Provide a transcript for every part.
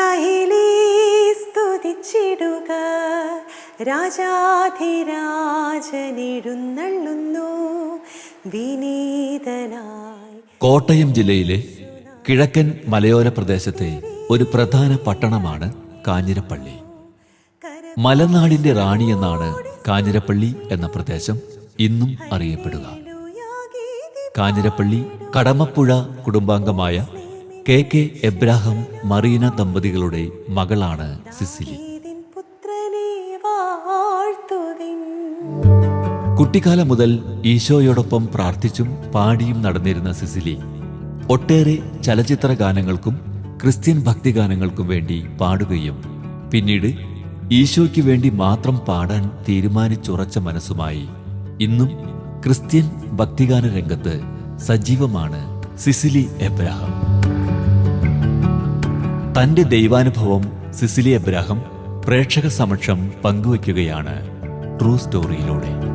Israeli സ്തുതിച്ചിടുക. രാജാധിരാജനെഴുന്നള്ളുന്നു. വിനീതനായി Kottayam ജില്ലയിലെ കിഴക്കൻ മലയോര പ്രദേശത്തെ ഒരു പ്രധാന പട്ടണമാണ് കാഞ്ഞിരപ്പള്ളി. മലനാടിന്റെ റാണി എന്നാണ് കാഞ്ഞിരപ്പള്ളി എന്ന പ്രദേശം ഇന്നും അറിയപ്പെടുക. കാഞ്ഞിരപ്പള്ളി കടമപ്പുഴ കുടുംബാംഗമായ കെ കെ എബ്രാഹം മറീന ദമ്പതികളുടെ മകളാണ് സിസിലി. കുട്ടിക്കാലം മുതൽ ഈശോയോടൊപ്പം പ്രാർത്ഥിച്ചും പാടിയും നടന്നിരുന്ന സിസിലി ഒട്ടേറെ ചലച്ചിത്ര ഗാനങ്ങൾക്കും ക്രിസ്ത്യൻ ഭക്തിഗാനങ്ങൾക്കും വേണ്ടി പാടുകയും പിന്നീട് ഈശോയ്ക്ക് വേണ്ടി മാത്രം പാടാൻ തീരുമാനിച്ചുറച്ച മനസ്സുമായി ഇന്നും ക്രിസ്ത്യൻ ഭക്തിഗാന രംഗത്ത് സജീവമാണ് സിസിലി എബ്രാഹാം. തന്റെ ദൈവാനുഭവം സിസിലി എബ്രാഹം പ്രേക്ഷക സമക്ഷം പങ്കുവയ്ക്കുകയാണ് ട്രൂ സ്റ്റോറിയിലൂടെ.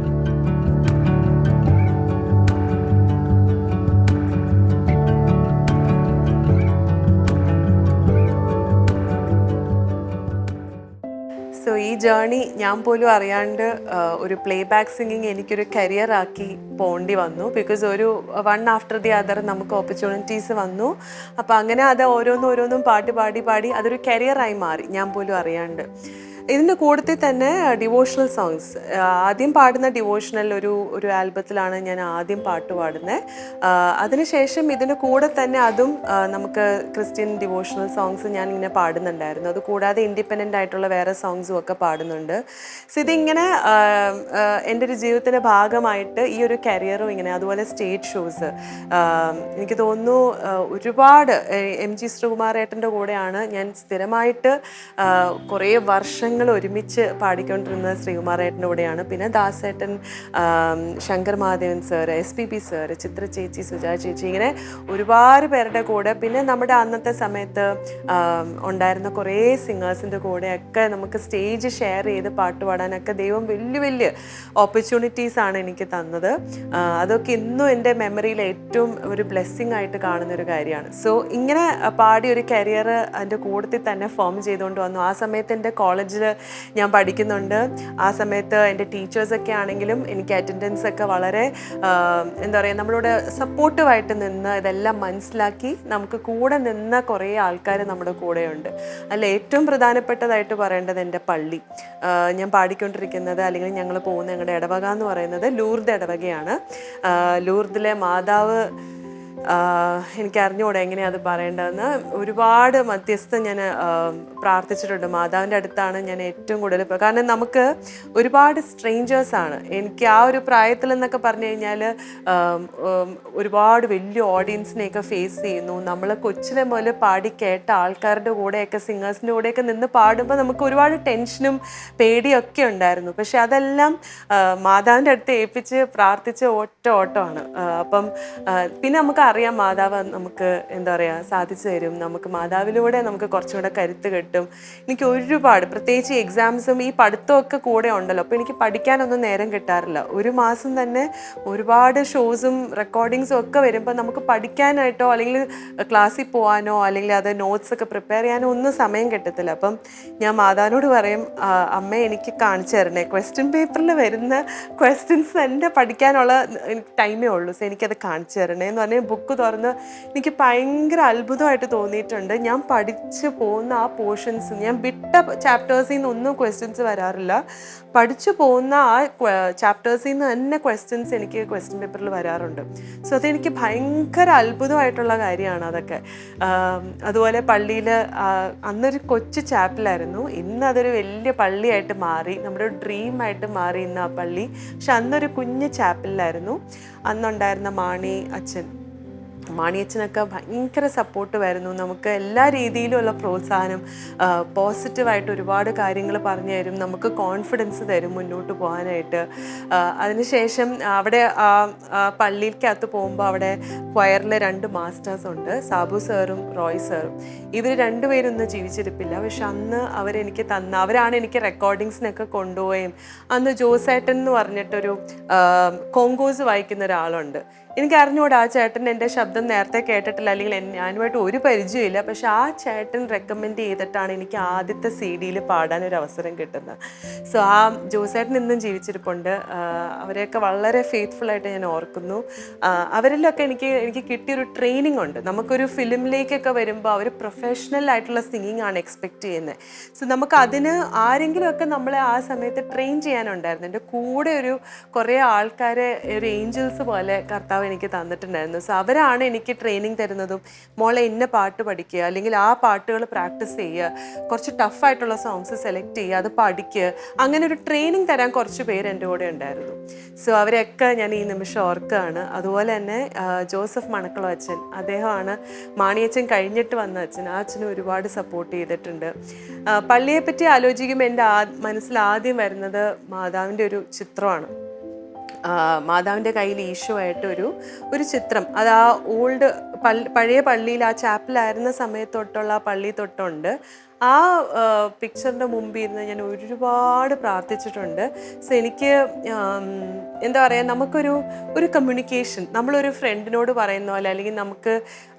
ജേർണി ഞാൻ പോലും അറിയാണ്ട് ഒരു പ്ലേ ബാക്ക് സിംഗിങ് എനിക്കൊരു കരിയർ ആക്കി പോണ്ടി വന്നു. ബിക്കോസ് ഒരു വൺ ആഫ്റ്റർ ദി അതർ നമുക്ക് ഓപ്പർച്യൂണിറ്റീസ് വന്നു. അപ്പോൾ അങ്ങനെ അത് ഓരോന്നും ഓരോന്നും പാട്ട് പാടി പാടി അതൊരു കരിയറായി മാറി ഞാൻ പോലും അറിയാണ്ട്. ഇതിന്റെ കൂട്ടത്തിൽ തന്നെ ഡിവോഷണൽ സോങ്സ് ആദ്യം പാടുന്ന ഡിവോഷണൽ ഒരു ഒരു ആൽബത്തിലാണ് ഞാൻ ആദ്യം പാട്ട് പാടുന്നത് അതിനുശേഷം ഇതിന്റെ കൂടെ തന്നെ അതും നമുക്ക് ക്രിസ്ത്യൻ ഡിവോഷണൽ സോങ്സ് ഞാൻ ഇങ്ങനെ പാടുന്നുണ്ടായിരുന്നു. അത് കൂടാതെ ഇൻഡിപെൻഡന്റ് ആയിട്ടുള്ള വേറെ സോങ്സും ഒക്കെ പാടുന്നുണ്ട്. സോ ഇതിങ്ങനെ എന്റെ ഒരു ജീവിതത്തിന്റെ ഭാഗമായിട്ട് ഈ ഒരു കരിയറും ഇങ്ങനെ അതുപോലെ സ്റ്റേജ് ഷോസ് എനിക്ക് തോന്നുന്നു ഒരുപാട് എം ജി ശ്രീകുമാർ ഏട്ടന്റെ കൂടെയാണ് ഞാൻ സ്ഥിരമായിട്ട് കുറേ കുറേ വർഷങ്ങൾ ഒരുമിച്ച് പാടിക്കൊണ്ടിരുന്നത് ശ്രീകുമാറേട്ടന്റെ കൂടെയാണ് പിന്നെ ദാസേട്ടൻ Shankar Mahadevan sir S P P sir Chitra ചേച്ചി സുജാ ചേച്ചി ഇങ്ങനെ ഒരുപാട് പേരുടെ കൂടെ. പിന്നെ നമ്മുടെ അന്നത്തെ സമയത്ത് ഉണ്ടായിരുന്ന കുറേ സിംഗേഴ്സിന്റെ കൂടെയൊക്കെ നമുക്ക് സ്റ്റേജ് ഷെയർ ചെയ്ത് പാട്ട് പാടാനൊക്കെ ദൈവം വലിയ വലിയ ഓപ്പർച്യൂണിറ്റീസ് ആണ് എനിക്ക് തന്നത്. അതൊക്കെ ഇന്നും എന്റെ മെമ്മറിയിൽ ഏറ്റവും ഒരു ബ്ലെസ്സിങ് ആയിട്ട് കാണുന്ന ഒരു കാര്യമാണ്. സോ ഇങ്ങനെ പാടി ഒരു കരിയർ അതിന്റെ കൂട്ടത്തിൽ തന്നെ ഫോം ചെയ്തുകൊണ്ട് വന്നു. ആ സമയത്ത് എന്റെ കോളേജിൽ ഞാൻ പഠിക്കുന്നുണ്ട്. ആ സമയത്ത് എന്റെ ടീച്ചേഴ്സൊക്കെ ആണെങ്കിലും എനിക്ക് അറ്റൻഡൻസ് ഒക്കെ വളരെ എന്താ പറയുക നമ്മളോട് സപ്പോർട്ടീവായിട്ട് നിന്ന് ഇതെല്ലാം മനസ്സിലാക്കി നമുക്ക് കൂടെ നിന്ന കുറേ ആൾക്കാർ നമ്മുടെ കൂടെയുണ്ട്. അതിൽ ഏറ്റവും പ്രധാനപ്പെട്ടതായിട്ട് പറയേണ്ടത് എന്റെ പള്ളി. ഞാൻ പാടിക്കൊണ്ടിരിക്കുന്നത് അല്ലെങ്കിൽ ഞങ്ങൾ പോകുന്ന ഞങ്ങളുടെ ഇടവക എന്ന് പറയുന്നത് ലൂർദ് ഇടവകയാണ്. ലൂർദിലെ മാതാവ് എനിക്ക് അറിഞ്ഞുകൂടെ എങ്ങനെയാണ് അത് പറയേണ്ടതെന്ന്. ഒരുപാട് മധ്യസ്ഥം ഞാൻ പ്രാർത്ഥിച്ചിട്ടുണ്ട്. മാതാവിന്റെ അടുത്താണ് ഞാൻ ഏറ്റവും കൂടുതൽ കാരണം നമുക്ക് ഒരുപാട് സ്ട്രേഞ്ചേഴ്സ് ആണ്. എനിക്ക് ആ ഒരു പ്രായത്തിൽ എന്നൊക്കെ പറഞ്ഞു കഴിഞ്ഞാൽ ഒരുപാട് വലിയ ഓഡിയൻസിനെയൊക്കെ ഫേസ് ചെയ്യുന്നു. നമ്മൾ കൊച്ചിലെ മുതൽ പാടി കേട്ട ആൾക്കാരുടെ കൂടെയൊക്കെ സിംഗേഴ്സിന്റെ കൂടെയൊക്കെ നിന്ന് പാടുമ്പോൾ നമുക്ക് ഒരുപാട് ടെൻഷനും പേടിയൊക്കെ ഉണ്ടായിരുന്നു. പക്ഷെ അതെല്ലാം മാതാവിന്റെ അടുത്ത് ഏൽപ്പിച്ച് പ്രാർത്ഥിച്ച് ഒറ്റ ഓട്ടമാണ്. അപ്പം പിന്നെ നമുക്ക് അറിയാം മാതാവ് നമുക്ക് എന്താ പറയുക സാധിച്ചു തരും. നമുക്ക് മാതാവിലൂടെ നമുക്ക് കുറച്ചുകൂടെ കരുത്ത് കിട്ടും. എനിക്ക് ഒരുപാട് പ്രത്യേകിച്ച് എക്സാംസും ഈ പഠിത്തമൊക്കെ കൂടെ ഉണ്ടല്ലോ. അപ്പോൾ എനിക്ക് പഠിക്കാനൊന്നും നേരം കിട്ടാറില്ല. ഒരു മാസം തന്നെ ഒരുപാട് ഷോസും റെക്കോർഡിങ്സും ഒക്കെ വരുമ്പോൾ നമുക്ക് പഠിക്കാനായിട്ടോ അല്ലെങ്കിൽ ക്ലാസ്സിൽ പോകാനോ അല്ലെങ്കിൽ അത് നോട്ട്സ് ഒക്കെ പ്രിപ്പയർ ചെയ്യാനോ ഒന്നും സമയം കിട്ടത്തില്ല. അപ്പം ഞാൻ മാതാവിനോട് പറയും "ആ, അമ്മ എനിക്ക് കാണിച്ചു തരണേ. ക്വസ്റ്റ്യൻ പേപ്പറിൽ വരുന്ന ക്വസ്റ്റ്യൻസ് എന്റെ പഠിക്കാനുള്ള ടൈമേ ഉള്ളൂ. സോ എനിക്കത് കാണിച്ചു തരണേ എന്ന് പറഞ്ഞാൽ ബുക്ക് തുറന്ന് എനിക്ക് ഭയങ്കര അത്ഭുതമായിട്ട് തോന്നിയിട്ടുണ്ട്. ഞാൻ പഠിച്ചു പോകുന്ന ആ പോർഷൻസ് ഞാൻ വിട്ട ചാപ്റ്റേഴ്സിൽ നിന്ന് ഒന്നും ക്വസ്റ്റ്യൻസ് വരാറില്ല. പഠിച്ചു പോകുന്ന ആ ചാപ്റ്റേഴ്സിൽ നിന്ന് തന്നെ ക്വസ്റ്റ്യൻസ് എനിക്ക് ക്വസ്റ്റ്യൻ പേപ്പറിൽ വരാറുണ്ട്. സോ അതെനിക്ക് ഭയങ്കര അത്ഭുതമായിട്ടുള്ള കാര്യമാണ് അതൊക്കെ. അതുപോലെ പള്ളിയിൽ അന്നൊരു കൊച്ചു ചാപ്പിലായിരുന്നു ഇന്ന് അതൊരു വലിയ പള്ളിയായിട്ട് മാറി നമ്മുടെ ഡ്രീം ആയിട്ട് മാറി ഇന്ന് ആ പള്ളി. പക്ഷെ അന്നൊരു കുഞ്ഞ് ചാപ്പിലായിരുന്നു അന്നുണ്ടായിരുന്ന മാണി അച്ഛൻ. മാണിയച്ഛനൊക്കെ ഭയങ്കര സപ്പോർട്ട് വരുന്നു. നമുക്ക് എല്ലാ രീതിയിലുമുള്ള പ്രോത്സാഹനം പോസിറ്റീവായിട്ട് ഒരുപാട് കാര്യങ്ങൾ പറഞ്ഞു തരും. നമുക്ക് കോൺഫിഡൻസ് തരും മുന്നോട്ട് പോകാനായിട്ട്. അതിനുശേഷം അവിടെ ആ പള്ളിക്കകത്ത് പോകുമ്പോൾ അവിടെ ക്വയറിലെ രണ്ട് മാസ്റ്റേഴ്സ് ഉണ്ട്. സാബു സാറും റോയ് സാറും. ഇവർ രണ്ടുപേരും ഒന്നും ജീവിച്ചിരിപ്പില്ല. പക്ഷെ അന്ന് അവരെനിക്ക് തന്ന അവരാണ് എനിക്ക് റെക്കോർഡിങ്സിനൊക്കെ കൊണ്ടുപോയും അന്ന് ജോസേട്ടൻ എന്ന് പറഞ്ഞിട്ടൊരു കോങ്കോസ് വായിക്കുന്ന ഒരാളുണ്ട്. എനിക്ക് അറിഞ്ഞുകൂടാ ആ ചേട്ടൻ എന്റെ ശബ്ദം നേരത്തെ കേട്ടിട്ടില്ല. അല്ലെങ്കിൽ ഞാനുമായിട്ട് ഒരു പരിചയമില്ല പക്ഷെ ആ ചേട്ടൻ റെക്കമെൻഡ് ചെയ്തിട്ടാണ് എനിക്ക് ആദ്യത്തെ സി ഡിയിൽ ഒരു അവസരം കിട്ടുന്നത്. സോ ആ ജോസേട്ടൻ ഇന്നും ജീവിച്ചിരിപ്പുണ്ട്. അവരെയൊക്കെ വളരെ ഫെയ്ത്ത്ഫുള്ളായിട്ട് ഞാൻ ഓർക്കുന്നു. അവരിലൊക്കെ എനിക്ക് എനിക്ക് കിട്ടിയൊരു ട്രെയിനിങ് ഉണ്ട്. നമുക്കൊരു ഫിലിമിലേക്കൊക്കെ വരുമ്പോൾ അവർ പ്രൊഫഷണൽ ആയിട്ടുള്ള സിംഗിങ് ആണ് എക്സ്പെക്റ്റ് ചെയ്യുന്നത്. സോ നമുക്ക് അതിന് ആരെങ്കിലുമൊക്കെ നമ്മളെ ആ സമയത്ത് ട്രെയിൻ ചെയ്യാനുണ്ടായിരുന്നു. എന്റെ കൂടെ ഒരു കുറേ ആൾക്കാരെ ഒരു ഏഞ്ചൽസ് പോലെ കർത്താവ് എനിക്ക് തന്നിട്ടുണ്ടായിരുന്നു. സോ അവരാണ് എനിക്ക് ട്രെയിനിങ് തരുന്നതും മോളെ ഇന്ന പാട്ട് പഠിക്കുക അല്ലെങ്കിൽ ആ പാട്ടുകൾ പ്രാക്ടീസ് ചെയ്യുക കുറച്ച് ടഫായിട്ടുള്ള സോങ്സ് സെലക്ട് ചെയ്യുക അത് പഠിക്കുക അങ്ങനെ ഒരു ട്രെയിനിങ് തരാൻ കുറച്ച് പേര് എന്റെ കൂടെ ഉണ്ടായിരുന്നു. സോ അവരെയൊക്കെ ഞാൻ ഈ നിമിഷം ഓർക്കുകയാണ്. അതുപോലെ തന്നെ ജോസഫ് മണക്കളോ അച്ഛൻ അദ്ദേഹമാണ് മാണിയച്ഛൻ കഴിഞ്ഞിട്ട് വന്ന അച്ഛൻ. ആ അച്ഛനെ ഒരുപാട് സപ്പോർട്ട് ചെയ്തിട്ടുണ്ട്. പള്ളിയെപ്പറ്റി പള്ളിയെ പറ്റി ആലോചിക്കുമ്പോൾ എന്റെ ആ മനസ്സിൽ ആദ്യം വരുന്നത് മാതാവിന്റെ ഒരു ചിത്രമാണ്. മാതാവിന്റെ കയ്യിൽ ഈശോ ആയിട്ട് ഒരു ഒരു ചിത്രം. അത് ആ ഓൾഡ് പഴയ പള്ളിയിൽ ആ ചാപ്പിലായിരുന്ന സമയത്തൊട്ടുള്ള ആ പള്ളി തൊട്ടുണ്ട്. ആ പിക്ചറിന്റെ മുമ്പിൽ ഇരുന്ന് ഞാൻ ഒരുപാട് പ്രാർത്ഥിച്ചിട്ടുണ്ട്. സോ എനിക്ക് എന്താ പറയുക നമുക്കൊരു ഒരു കമ്മ്യൂണിക്കേഷൻ നമ്മളൊരു ഫ്രണ്ടിനോട് പറയുന്ന പോലെ അല്ലെങ്കിൽ നമുക്ക്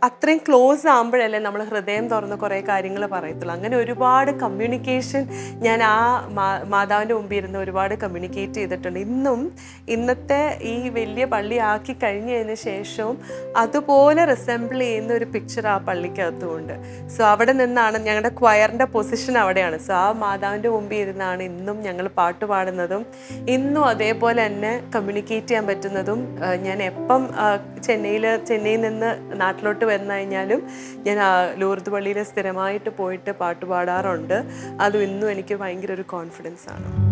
അത്രയും ക്ലോസ് ആകുമ്പോഴല്ലേ നമ്മൾ ഹൃദയം തുറന്ന് കുറേ കാര്യങ്ങൾ പറയത്തുള്ളൂ. അങ്ങനെ ഒരുപാട് കമ്മ്യൂണിക്കേഷൻ ഞാൻ ആ മാതാവിന്റെ മുമ്പിൽ ഇരുന്ന് ഒരുപാട് കമ്മ്യൂണിക്കേറ്റ് ചെയ്തിട്ടുണ്ട്. ഇന്നും ഇന്നത്തെ ഈ വലിയ പള്ളി ആക്കി കഴിഞ്ഞതിന് ശേഷവും അതുപോലെ റിസംബിൾ ചെയ്യുന്ന ഒരു പിക്ചർ ആ പള്ളിക്കകത്തുമുണ്ട്. സോ അവിടെ നിന്നാണ് ഞങ്ങളുടെ ക്വയറിന്റെ പൊസിഷൻ അവിടെയാണ്. സോ ആ മാതാവിന്റെ മുമ്പിൽ ഇരുന്നാണ് ഇന്നും ഞങ്ങൾ പാട്ട് പാടുന്നതും ഇന്നും അതേപോലെ തന്നെ കമ്മ്യൂണിക്കേറ്റ് ചെയ്യാൻ പറ്റുന്നതും. ഞാൻ എപ്പം ചെന്നൈയിൽ ചെന്നൈയിൽ നിന്ന് നാട്ടിലോട്ട് വന്നു കഴിഞ്ഞാലും ഞാൻ ലൂർദ് പള്ളിയിൽ സ്ഥിരമായിട്ട് പോയിട്ട് പാട്ട് പാടാറുണ്ട്. അതും ഇന്നും എനിക്ക് ഭയങ്കര ഒരു കോൺഫിഡൻസ് ആണ്.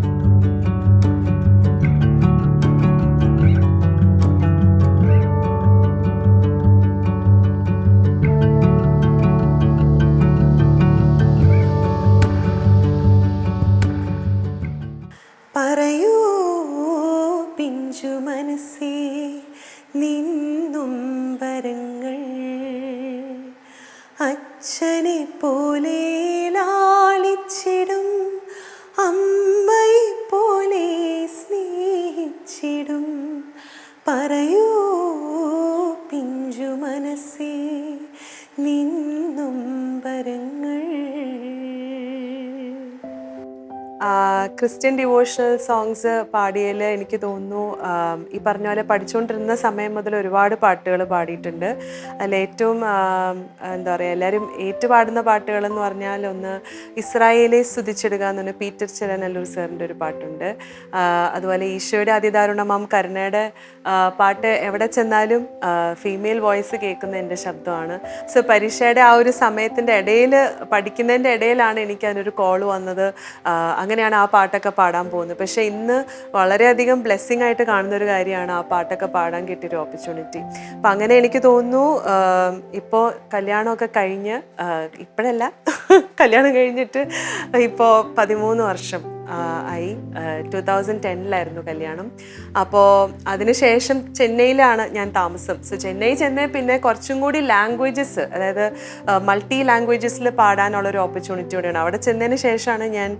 ക്രിസ്ത്യൻ ഡിവോഷണൽ സോങ്സ് പാടിയതിൽ എനിക്ക് തോന്നുന്നു ഈ പറഞ്ഞ പോലെ പഠിച്ചുകൊണ്ടിരുന്ന സമയം മുതൽ ഒരുപാട് പാട്ടുകൾ പാടിയിട്ടുണ്ട്. അതിൽ ഏറ്റവും എന്താ പറയുക എല്ലാവരും ഏറ്റുപാടുന്ന പാട്ടുകളെന്ന് പറഞ്ഞാൽ ഒന്ന് ഇസ്രായേലെ സ്തുതിച്ചിടുക എന്ന് പറഞ്ഞ പീറ്റർ ചിലനല്ലൂർ സാറിന്റെ ഒരു പാട്ടുണ്ട്. അതുപോലെ ഈശോയുടെ അതിദാരുണമാം കരുണയുടെ പാട്ട് എവിടെ ചെന്നാലും ഫീമെയിൽ വോയിസ് കേൾക്കുന്ന എന്റെ ശബ്ദമാണ്. സോ പരീക്ഷയുടെ ആ ഒരു സമയത്തിന്റെ ഇടയിൽ പഠിക്കുന്നതിന്റെ ഇടയിലാണ് എനിക്ക് അതിനൊരു കോൾ വന്നത്. അങ്ങനെയാണ് ആ പാട്ടൊക്കെ പാടാൻ പോകുന്നത് പക്ഷേ ഇന്ന് വളരെയധികം ബ്ലെസ്സിങ് ആയിട്ട് കാണുന്ന ഒരു കാര്യമാണ് ആ പാട്ടൊക്കെ പാടാൻ കിട്ടിയൊരു ഓപ്പർച്യൂണിറ്റി അപ്പം അങ്ങനെ എനിക്ക് തോന്നുന്നു ഇപ്പോൾ കല്യാണമൊക്കെ കഴിഞ്ഞ് ഇപ്പോഴല്ല കല്യാണം കഴിഞ്ഞിട്ട് ഇപ്പോൾ പതിമൂന്ന് വർഷം. ആയി. ടു തൗസൻഡ് ടെന്നിലായിരുന്നു കല്യാണം. അപ്പോൾ അതിനുശേഷം ചെന്നൈയിലാണ് ഞാൻ താമസം. സോ ചെന്നൈ ചെന്നൈ പിന്നെ കുറച്ചും കൂടി ലാംഗ്വേജസ് അതായത് മൾട്ടി ലാംഗ്വേജസിൽ പാടാനുള്ള ഒരു ഓപ്പർച്യൂണിറ്റി കൂടെയാണ്. അവിടെ ചെന്നതിന് ശേഷമാണ് ഞാൻ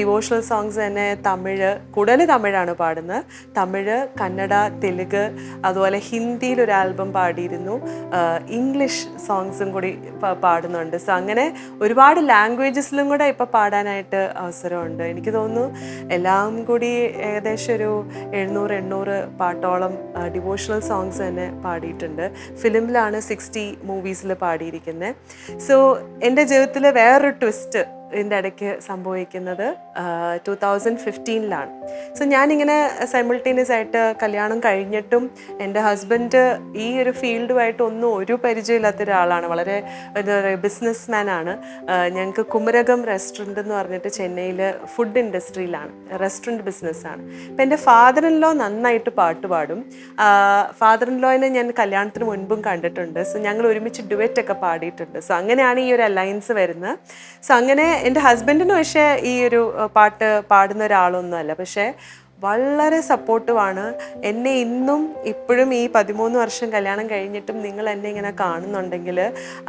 ഡിവോഷണൽ സോങ്സ് തന്നെ തമിഴ് കൂടുതൽ തമിഴാണ് പാടുന്നത്. തമിഴ് കന്നഡ തെലുങ്ക് അതുപോലെ ഹിന്ദിയിൽ ഒരു ആൽബം പാടിയിരുന്നു ഇംഗ്ലീഷ് സോങ്സും കൂടി പാടുന്നുണ്ട്. സോ അങ്ങനെ ഒരുപാട് ലാംഗ്വേജസിലും കൂടെ ഇപ്പോൾ പാടാനായിട്ട് അവസരമുണ്ട്. എനിക്ക് തോന്നുന്നു എല്ലാം കൂടി ഏകദേശം ഒരു എഴുന്നൂറ് എണ്ണൂറ് പാട്ടോളം ഡിവോഷണൽ സോങ്സ് തന്നെ പാടിയിട്ടുണ്ട്. ഫിലിമിലാണ് സിക്സ്റ്റി മൂവീസിൽ പാടിയിരിക്കുന്നത് സോ എന്റെ ജീവിതത്തിൽ വേറൊരു ട്വിസ്റ്റ് ഇതിന്റെ ഇടയ്ക്ക് സംഭവിക്കുന്നത് ടു തൗസൻഡ് ഫിഫ്റ്റീനിലാണ് സോ ഞാനിങ്ങനെ സൈമിൾട്ടേനിയസ് ആയിട്ട് കല്യാണം കഴിഞ്ഞിട്ടും എന്റെ ഹസ്ബൻഡ് ഈ ഒരു ഫീൽഡുമായിട്ട് ഒന്നും ഒരു പരിചയമില്ലാത്ത ഒരാളാണ്. വളരെ എന്താ പറയുക ബിസിനസ് മാനാണ് ഞങ്ങൾക്ക് കുമരകം റെസ്റ്റോറന്റ് എന്ന് പറഞ്ഞിട്ട് ചെന്നൈയിൽ ഫുഡ് ഇൻഡസ്ട്രിയിലാണ് റെസ്റ്റോറന്റ് ബിസിനസ്സാണ് അപ്പം എന്റെ ഫാദർ ഇൻ ലോ നന്നായിട്ട് പാട്ട് പാടും. ഫാദർ ഇൻ ലോയിനെ ഞാൻ കല്യാണത്തിന് മുൻപും കണ്ടിട്ടുണ്ട്. സോ ഞങ്ങൾ ഒരുമിച്ച് ഡുവറ്റ് ഒക്കെ പാടിയിട്ടുണ്ട്. സോ അങ്ങനെയാണ് ഈ ഒരു അലയൻസ് വരുന്നത്. സോ അങ്ങനെ എന്റെ ഹസ്ബൻഡിന് പക്ഷേ ഈ ഒരു പാട്ട് പാടുന്ന ഒരാളൊന്നുമല്ല പക്ഷേ വളരെ സപ്പോർട്ടീവാണ് എന്നെ ഇന്നും ഇപ്പോഴും ഈ പതിമൂന്ന് വർഷം കല്യാണം കഴിഞ്ഞിട്ടും നിങ്ങൾ എന്നെ ഇങ്ങനെ കാണുന്നുണ്ടെങ്കിൽ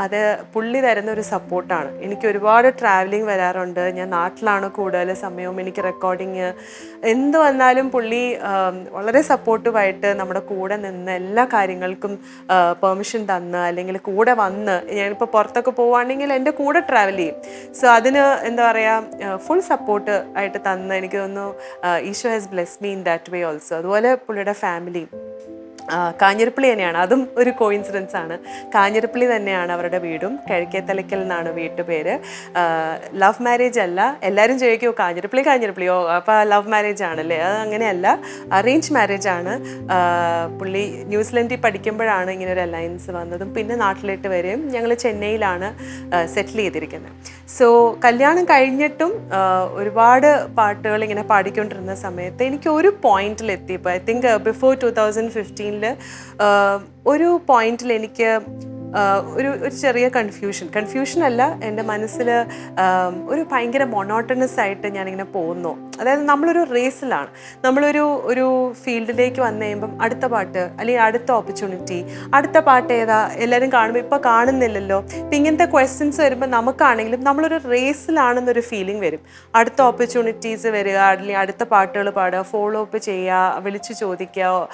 അത് പുള്ളി തരുന്ന ഒരു സപ്പോർട്ടാണ് എനിക്ക് ഒരുപാട് ട്രാവലിംഗ് വരാറുണ്ട്. ഞാൻ നാട്ടിലാണ് കൂടുതൽ സമയവും എനിക്ക് റെക്കോർഡിങ് എന്ത് വന്നാലും പുള്ളി വളരെ സപ്പോർട്ടീവായിട്ട് നമ്മുടെ കൂടെ നിന്ന് എല്ലാ കാര്യങ്ങൾക്കും പെർമിഷൻ തന്ന് അല്ലെങ്കിൽ കൂടെ വന്ന് ഞാനിപ്പോൾ പുറത്തൊക്കെ പോവുകയാണെങ്കിൽ എന്റെ കൂടെ ട്രാവൽ ചെയ്യും. സോ അതിന് എന്താ പറയുക ഫുൾ സപ്പോർട്ട് ആയിട്ട് തന്ന് എനിക്ക് തോന്നുന്നു Isho has bless me in that way also അതുപോലെ പുള്ളിയുടെ ഫാമിലി കാഞ്ഞിരപ്പള്ളി തന്നെയാണ്. അതും ഒരു കോയിൻസിഡൻസ് ആണ്. കാഞ്ഞിരപ്പള്ളി തന്നെയാണ് അവരുടെ വീടും. കിഴക്കേത്തലയ്ക്കൽ എന്നാണ് വീട്ടുപേര്. ലവ് മാരേജ് അല്ല. എല്ലാവരും ചോദിക്കുമോ കാഞ്ഞിരപ്പള്ളി കാഞ്ഞിരപ്പള്ളിയോ അപ്പോൾ ലവ് മാരേജ് ആണല്ലേ? അത് അങ്ങനെയല്ല. അറേഞ്ച് മാരേജ് ആണ്. പുള്ളി ന്യൂസിലൻഡിൽ പഠിക്കുമ്പോഴാണ് ഇങ്ങനെ ഒരു അലയൻസ് വന്നതും. പിന്നെ നാട്ടിലേക്ക് വരെയും ഞങ്ങൾ ചെന്നൈയിലാണ് സെറ്റിൽ ചെയ്തിരിക്കുന്നത്. സോ കല്യാണം കഴിഞ്ഞിട്ടും ഒരുപാട് പാട്ടുകൾ ഇങ്ങനെ പാടിക്കൊണ്ടിരുന്ന സമയത്ത് എനിക്ക് ഒരു പോയിന്റിൽ എത്തിയപ്പോൾ I think before two thousand ഒരു പോയിന്റിൽ എനിക്ക് ഒരു ഒരു ചെറിയ കൺഫ്യൂഷൻ കൺഫ്യൂഷൻ അല്ല എന്റെ മനസ്സിൽ ഒരു ഭയങ്കര മൊണോട്ടണസ് ആയിട്ട് ഞാനിങ്ങനെ പോകുന്നു. അതായത് നമ്മളൊരു റേസിലാണ് നമ്മളൊരു ഒരു ഫീൽഡിലേക്ക് വന്നു കഴിയുമ്പം അടുത്ത പാട്ട് അല്ലെങ്കിൽ അടുത്ത ഓപ്പർച്യൂണിറ്റി അടുത്ത പാട്ട് ഏതാ എല്ലാവരും കാണുമ്പോൾ ഇപ്പോൾ കാണുന്നില്ലല്ലോ. ഇപ്പം ഇങ്ങനത്തെ ക്വസ്റ്റ്യൻസ് വരുമ്പോൾ നമുക്കാണെങ്കിലും നമ്മളൊരു റേസിലാണെന്നൊരു ഫീലിംഗ് വരും. അടുത്ത ഓപ്പർച്യൂണിറ്റീസ് വരിക അല്ലെങ്കിൽ അടുത്ത പാട്ടുകൾ പാടുക ഫോളോ അപ്പ് ചെയ്യുക വിളിച്ച് ചോദിക്കുക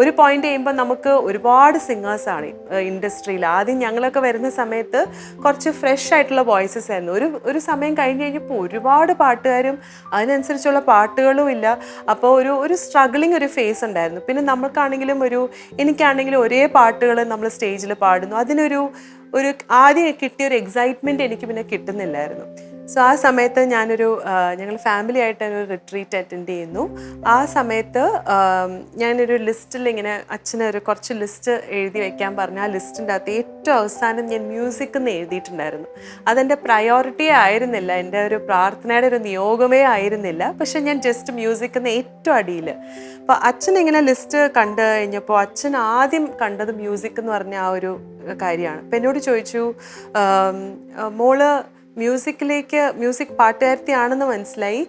ഒരു പോയിന്റ് ചെയ്യുമ്പോൾ നമുക്ക് ഒരുപാട് സിംഗേഴ്സാണ് ഇൻഡസ്ട്രിയിൽ ആദ്യം ഞങ്ങളൊക്കെ വരുന്ന സമയത്ത് കുറച്ച് ഫ്രഷ് ആയിട്ടുള്ള വോയിസസ് ആയിരുന്നു. ഒരു ഒരു സമയം കഴിഞ്ഞ് കഴിഞ്ഞപ്പോൾ ഒരുപാട് പാട്ടുകാരും അതിനനുസരിച്ചുള്ള പാട്ടുകളും ഇല്ല. അപ്പോൾ ഒരു ഒരു സ്ട്രഗ്ലിംഗ് ഒരു ഫേസ് ഉണ്ടായിരുന്നു. പിന്നെ നമ്മൾക്കാണെങ്കിലും ഒരു എനിക്കാണെങ്കിലും ഒരേ പാട്ടുകൾ നമ്മൾ സ്റ്റേജിൽ പാടുന്നു. അതിനൊരു ഒരു ആദ്യം കിട്ടിയ ഒരു എക്സൈറ്റ്മെന്റ് എനിക്ക് പിന്നെ കിട്ടുന്നില്ലായിരുന്നു. സോ ആ സമയത്ത് ഞാനൊരു ഞങ്ങൾ ഫാമിലി ആയിട്ട് ഒരു റിട്രീറ്റ് അറ്റൻഡ് ചെയ്യുന്നു. ആ സമയത്ത് ഞാനൊരു ലിസ്റ്റിൽ ഇങ്ങനെ അച്ഛന് ഒരു കുറച്ച് ലിസ്റ്റ് എഴുതി വെക്കാൻ പറഞ്ഞു ആ ലിസ്റ്റിന്റെ അകത്ത് ഏറ്റവും അവസാനം ഞാൻ മ്യൂസിക് എന്ന് എഴുതിയിട്ടുണ്ടായിരുന്നു. അതെന്റെ പ്രയോറിറ്റി ആയിരുന്നില്ല. എന്റെ ഒരു പ്രാർത്ഥനയുടെ ഒരു നിയോഗമേ ആയിരുന്നില്ല. പക്ഷെ ഞാൻ ജസ്റ്റ് മ്യൂസിക് എന്ന് ഏറ്റവും അടിയിൽ അപ്പോൾ അച്ഛൻ ഇങ്ങനെ ലിസ്റ്റ് കണ്ടു കഴിഞ്ഞപ്പോൾ അച്ഛൻ ആദ്യം കണ്ടത് മ്യൂസിക് എന്ന് പറഞ്ഞ ആ ഒരു കാര്യമാണ്. അപ്പം എന്നോട് ചോദിച്ചു മോൾ മ്യൂസിക്കിലേക്ക് മ്യൂസിക് പാട്ടുകാരത്തിയാണെന്ന് മനസ്സിലായി.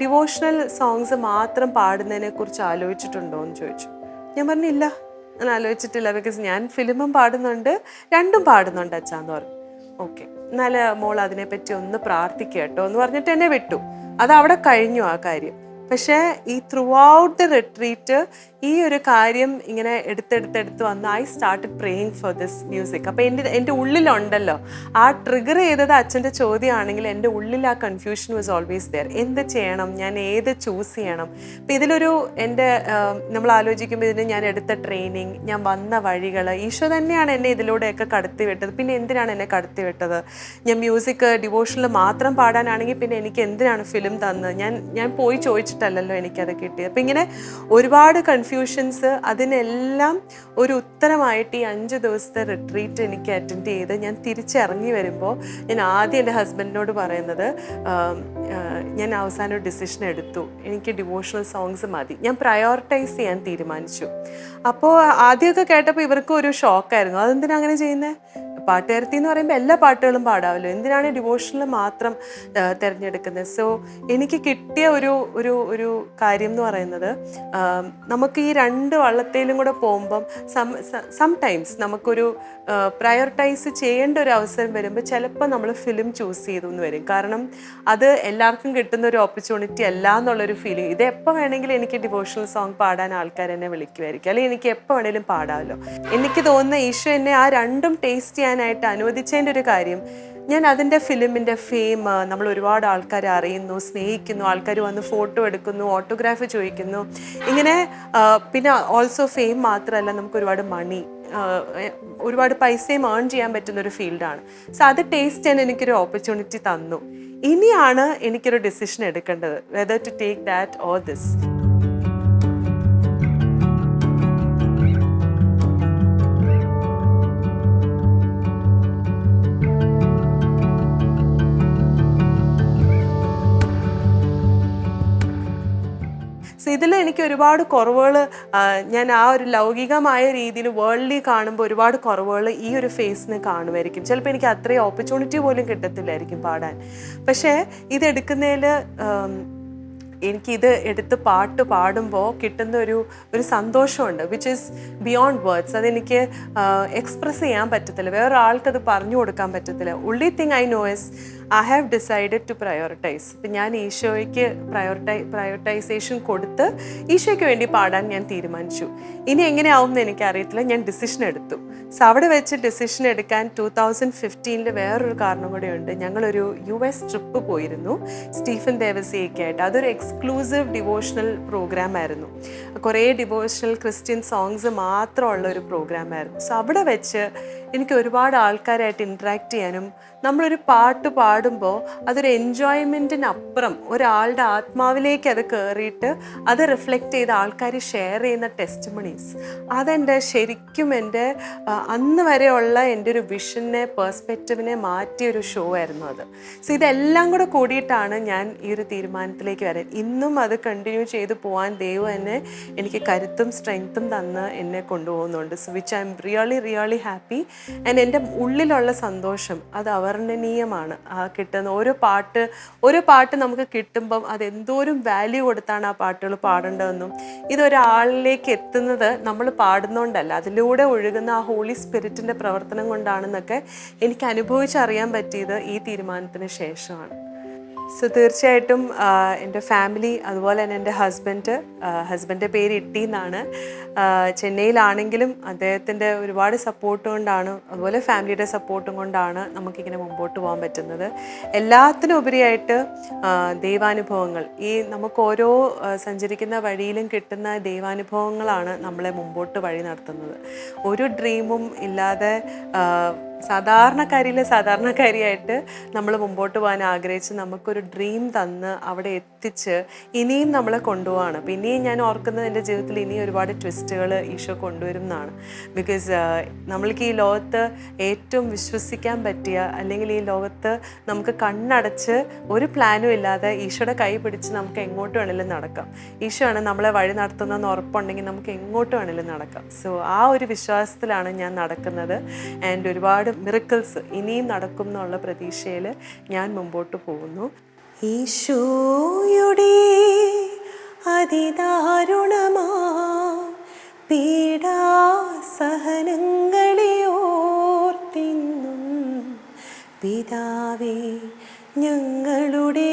ഡിവോഷണൽ സോങ്സ് മാത്രം പാടുന്നതിനെ കുറിച്ച് ആലോചിച്ചിട്ടുണ്ടോ എന്ന് ചോദിച്ചു. ഞാൻ പറഞ്ഞില്ല ഞാൻ ആലോചിച്ചിട്ടില്ല ബിക്കോസ് ഞാൻ ഫിലിമും പാടുന്നുണ്ട് രണ്ടും പാടുന്നുണ്ട് അച്ഛാന്ന് പറഞ്ഞു. ഓക്കെ എന്നാൽ മോൾ അതിനെപ്പറ്റി ഒന്ന് പ്രാർത്ഥിക്കുക കേട്ടോ എന്ന് പറഞ്ഞിട്ട് എന്നെ വിട്ടു. അത് അവിടെ കഴിഞ്ഞു ആ കാര്യം. പക്ഷേ ഈ ത്രൂ ഔട്ട് ദ റിട്രീറ്റ് ഈ ഒരു കാര്യം ഇങ്ങനെ എടുത്തെടുത്തെടുത്ത് വന്ന് I started praying for this music അപ്പോൾ എന്റെ എന്റെ ഉള്ളിലുണ്ടല്ലോ. ആ ട്രിഗർ ചെയ്തത് അച്ഛന്റെ ചോദ്യമാണെങ്കിൽ എന്റെ ഉള്ളിൽ ആ കൺഫ്യൂഷൻ വാസ് ഓൾവേസ് ദെയർ എന്ത് ചെയ്യണം? ഞാൻ ഏത് ചൂസ് ചെയ്യണം? അപ്പോൾ ഇതിലൊരു എന്റെ നമ്മൾ ആലോചിക്കുമ്പോൾ ഇതിന് ഞാൻ എടുത്ത ട്രെയിനിങ് ഞാൻ വന്ന വഴികൾ ഈശോ തന്നെയാണ് എന്നെ ഇതിലൂടെയൊക്കെ കടത്തി വിട്ടത്. പിന്നെ എന്തിനാണ് എന്നെ കടത്തി വിട്ടത്? ഞാൻ മ്യൂസിക് ഡിവോഷനിൽ മാത്രം പാടാനാണെങ്കിൽ പിന്നെ എനിക്ക് എന്തിനാണ് ഫിലിം തന്നത്? ഞാൻ ഞാൻ പോയി ചോദിച്ചിട്ടല്ലല്ലോ എനിക്കത് കിട്ടിയത്. അപ്പം ഇങ്ങനെ ഒരുപാട് കൺഫ്യൂഷൻസ് അതിനെല്ലാം ഒരു ഉത്തരമായിട്ട് ഈ അഞ്ച് ദിവസത്തെ റിട്രീറ്റ് എനിക്ക് അറ്റൻഡ് ചെയ്ത് ഞാൻ തിരിച്ചിറങ്ങി വരുമ്പോൾ ഞാൻ ആദ്യം എന്റെ ഹസ്ബൻഡിനോട് പറയുന്നത് ഞാൻ അവസാനം ഒരു ഡിസിഷൻ എടുത്തു. എനിക്ക് ഡിവോഷണൽ സോങ്സ് മതി. ഞാൻ പ്രയോറിറ്റൈസ് ചെയ്യാൻ തീരുമാനിച്ചു. അപ്പോൾ ആദ്യമൊക്കെ കേട്ടപ്പോൾ ഇവർക്കും ഒരു ഷോക്കായിരുന്നു അതെന്തിനാ അങ്ങനെ ചെയ്യുന്നത് പാട്ടുകാരത്തി എന്ന് പറയുമ്പോൾ എല്ലാ പാട്ടുകളും പാടാമല്ലോ എന്തിനാണ് ഡിവോഷണൽ മാത്രം തിരഞ്ഞെടുക്കുന്നത്? സോ എനിക്ക് കിട്ടിയ ഒരു ഒരു ഒരു കാര്യം എന്ന് പറയുന്നത് നമുക്ക് ഈ രണ്ട് വള്ളത്തേലും കൂടെ പോകുമ്പം സം സംടൈംസ് നമുക്കൊരു പ്രയോറിറ്റൈസ് ചെയ്യേണ്ട ഒരു അവസരം വരുമ്പോൾ ചിലപ്പോൾ നമ്മൾ ഫിലിം ചൂസ് ചെയ്തു എന്ന് വരും. കാരണം അത് എല്ലാവർക്കും കിട്ടുന്ന ഒരു ഓപ്പർച്യൂണിറ്റി അല്ല എന്നുള്ളൊരു ഫീലിംഗ് ഇത് എപ്പോൾ വേണമെങ്കിലും എനിക്ക് ഡിവോഷണൽ സോങ് പാടാൻ ആൾക്കാർ എന്നെ വിളിക്കുമായിരിക്കും അല്ലെങ്കിൽ എനിക്ക് എപ്പോൾ വേണമെങ്കിലും പാടാമല്ലോ എനിക്ക് തോന്നുന്ന ഈശോ എന്നെ ആ രണ്ടും ടേസ്റ്റ് ചെയ്യാനായിട്ട് അനുവദിച്ചതിന്റെ ഒരു കാര്യം ഞാൻ അതിന്റെ ഫിലിമിന്റെ ഫെയിം നമ്മൾ ഒരുപാട് ആൾക്കാർ അറിയുന്നു സ്നേഹിക്കുന്നു ആൾക്കാർ വന്ന് ഫോട്ടോ എടുക്കുന്നു ഓട്ടോഗ്രാഫ് ചോദിക്കുന്നു. ഇങ്ങനെ പിന്നെ ഓൾസോ ഫെയിം മാത്രമല്ല നമുക്ക് ഒരുപാട് മണി ഒരുപാട് പൈസയും ഏൺ ചെയ്യാൻ പറ്റുന്ന ഒരു ഫീൽഡാണ് സോ അത് ടേസ്റ്റ് ചെയ്യാൻ എനിക്കൊരു ഓപ്പർച്യൂണിറ്റി തന്നു. ഇനിയാണ് എനിക്കൊരു ഡിസിഷൻ എടുക്കേണ്ടത് whether to take that or this ഇതിൽ എനിക്ക് ഒരുപാട് കുറവുകൾ ഞാൻ ആ ഒരു ലൗകികമായ രീതിയിൽ വേൾഡ്ലി കാണുമ്പോൾ ഒരുപാട് കുറവുകൾ ഈ ഒരു ഫേസിന് കാണുമായിരിക്കും. ചിലപ്പോൾ എനിക്ക് അത്രയും ഓപ്പർച്യൂണിറ്റി പോലും കിട്ടത്തില്ലായിരിക്കും പാടാൻ. പക്ഷേ ഇതെടുക്കുന്നതിൽ എനിക്കിത് എടുത്ത് പാട്ട് പാടുമ്പോൾ കിട്ടുന്ന ഒരു ഒരു സന്തോഷമുണ്ട് വിച്ച് ഈസ് ബിയോണ്ട് വേർഡ്സ് അതെനിക്ക് എക്സ്പ്രസ് ചെയ്യാൻ പറ്റത്തില്ല. വേറൊരാൾക്കത് പറഞ്ഞു കൊടുക്കാൻ പറ്റത്തില്ല. Only thing I know is I have decided to prioritize ഇപ്പം ഞാൻ ഈശോയ്ക്ക് പ്രയോറിറ്റൈ പ്രയോറിറ്റൈസേഷൻ കൊടുത്ത് ഈശോയ്ക്ക് വേണ്ടി പാടാൻ ഞാൻ തീരുമാനിച്ചു. ഇനി എങ്ങനെയാവും എന്ന് എനിക്കറിയത്തില്ല. ഞാൻ ഡിസിഷൻ എടുത്തു. സോ അവിടെ വെച്ച് ഡിസിഷൻ എടുക്കാൻ ടൂ തൗസൻഡ് ഫിഫ്റ്റീനിൽ വേറൊരു കാരണം കൂടെയുണ്ട്. ഞങ്ങളൊരു യു എസ് ട്രിപ്പ് പോയിരുന്നു. സ്റ്റീഫൻ ദേവസിയൊക്കെ ആയിട്ട്. അതൊരു എക്സ്ക്ലൂസീവ് ഡിവോഷണൽ പ്രോഗ്രാം ആയിരുന്നു. കുറേ ഡിവോഷണൽ ക്രിസ്ത്യൻ സോങ്സ് മാത്രമുള്ള ഒരു പ്രോഗ്രാം ആയിരുന്നു. സോ അവിടെ വെച്ച് എനിക്ക് ഒരുപാട് ആൾക്കാരായിട്ട് ഇൻട്രാക്ട് ചെയ്യാനും നമ്മളൊരു പാട്ട് പാടുമ്പോൾ അതൊരു എൻജോയ്മെന്റിനപ്പുറം ഒരാളുടെ ആത്മാവിലേക്ക് അത് കയറിയിട്ട് അത് റിഫ്ലക്റ്റ് ചെയ്ത് ആൾക്കാർ ഷെയർ ചെയ്യുന്ന ടെസ്റ്റ് മണീസ് അതെന്റെ ശരിക്കും എന്റെ അന്ന് വരെയുള്ള എന്റെ ഒരു വിഷനെ പേഴ്സ്പെക്റ്റീവിനെ മാറ്റിയ ഒരു ഷോ ആയിരുന്നു അത്. സോ ഇതെല്ലാം കൂടെ കൂടിയിട്ടാണ് ഞാൻ ഈ ഒരു തീരുമാനത്തിലേക്ക് വരാൻ ഇന്നും അത് കണ്ടിന്യൂ ചെയ്ത് പോകാൻ ദൈവം എന്നെ എനിക്ക് കരുത്തും സ്ട്രെങ്ത്തും തന്ന് എന്നെ കൊണ്ടുപോകുന്നുണ്ട്. So which I'm really really happy and എന്റെ ഉള്ളിലുള്ള സന്തോഷം അത് അവർണനീയമാണ്. ആ കിട്ടുന്ന ഓരോ പാട്ട് ഓരോ പാട്ട് നമുക്ക് കിട്ടുമ്പം അത് എന്തോരം വാല്യൂ കൊടുത്താണ് ആ പാട്ടുകൾ പാടേണ്ടതെന്നും. ഇതൊരാളിലേക്ക് എത്തുന്നത് നമ്മൾ പാടുന്നതുകൊണ്ടല്ല അതിലൂടെ ഒഴുകുന്ന ആ ഹോളി സ്പിരിറ്റിന്റെ പ്രവർത്തനം കൊണ്ടാണെന്നൊക്കെ എനിക്ക് അനുഭവിച്ചറിയാൻ പറ്റിയത് ഈ തീരുമാനത്തിന് ശേഷമാണ്. സോ തീർച്ചയായിട്ടും എന്റെ ഫാമിലി അതുപോലെ തന്നെ എന്റെ ഹസ്ബൻഡ് ഹസ്ബൻഡിന്റെ പേര് ഇട്ടി എന്നാണ് ചെന്നൈയിലാണെങ്കിലും അദ്ദേഹത്തിന്റെ ഒരുപാട് സപ്പോർട്ട് കൊണ്ടാണ് അതുപോലെ ഫാമിലിയുടെ സപ്പോർട്ടും കൊണ്ടാണ് നമുക്കിങ്ങനെ മുമ്പോട്ട് പോകാൻ പറ്റുന്നത്. എല്ലാത്തിനും ഉപരിയായിട്ട് ദൈവാനുഭവങ്ങൾ. ഈ നമുക്ക് ഓരോ സഞ്ചരിക്കുന്ന വഴിയിലും കിട്ടുന്ന ദൈവാനുഭവങ്ങളാണ് നമ്മളെ മുമ്പോട്ട് വഴി നടത്തുന്നത്. ഒരു ഡ്രീമും ഇല്ലാതെ സാധാരണക്കാരിയിലെ സാധാരണക്കാരിയായിട്ട് നമ്മൾ മുമ്പോട്ട് പോകാൻ ആഗ്രഹിച്ച് നമുക്കൊരു ഡ്രീം തന്ന് അവിടെ എത്തിച്ച് ഇനിയും നമ്മളെ കൊണ്ടുപോവാണ്. അപ്പം ഇനിയും ഞാൻ ഓർക്കുന്നത് എന്റെ ജീവിതത്തിൽ ഇനിയും ഒരുപാട് ട്വിസ്റ്റുകൾ ഈശോ കൊണ്ടുവരും എന്നാണ് ബിക്കോസ് നമ്മൾക്ക് ഈ ലോകത്ത് ഏറ്റവും വിശ്വസിക്കാൻ പറ്റിയ അല്ലെങ്കിൽ ഈ ലോകത്ത് നമുക്ക് കണ്ണടച്ച് ഒരു പ്ലാനും ഇല്ലാതെ ഈശോയുടെ കൈ പിടിച്ച് നമുക്ക് എങ്ങോട്ട് വേണമെങ്കിലും നടക്കാം. ഈശോ ആണ് നമ്മളെ വഴി നടത്തുന്നതെന്ന് ഉറപ്പുണ്ടെങ്കിൽ നമുക്ക് എങ്ങോട്ട് വേണമെങ്കിലും നടക്കാം. സോ ആ ഒരു വിശ്വാസത്തിലാണ് ഞാൻ നടക്കുന്നത്. ആൻഡ് ഒരുപാട് മിറക്കിൾസ് ഇനിയും നടക്കും എന്നുള്ള പ്രതീക്ഷയിൽ ഞാൻ മുമ്പോട്ട് പോകുന്നു. ഈശോയുടെ അതിദാരുണമാ പീഡാസഹനങ്ങളെ ഓർത്തിന്നും പിതാവേ ഞങ്ങളുടെ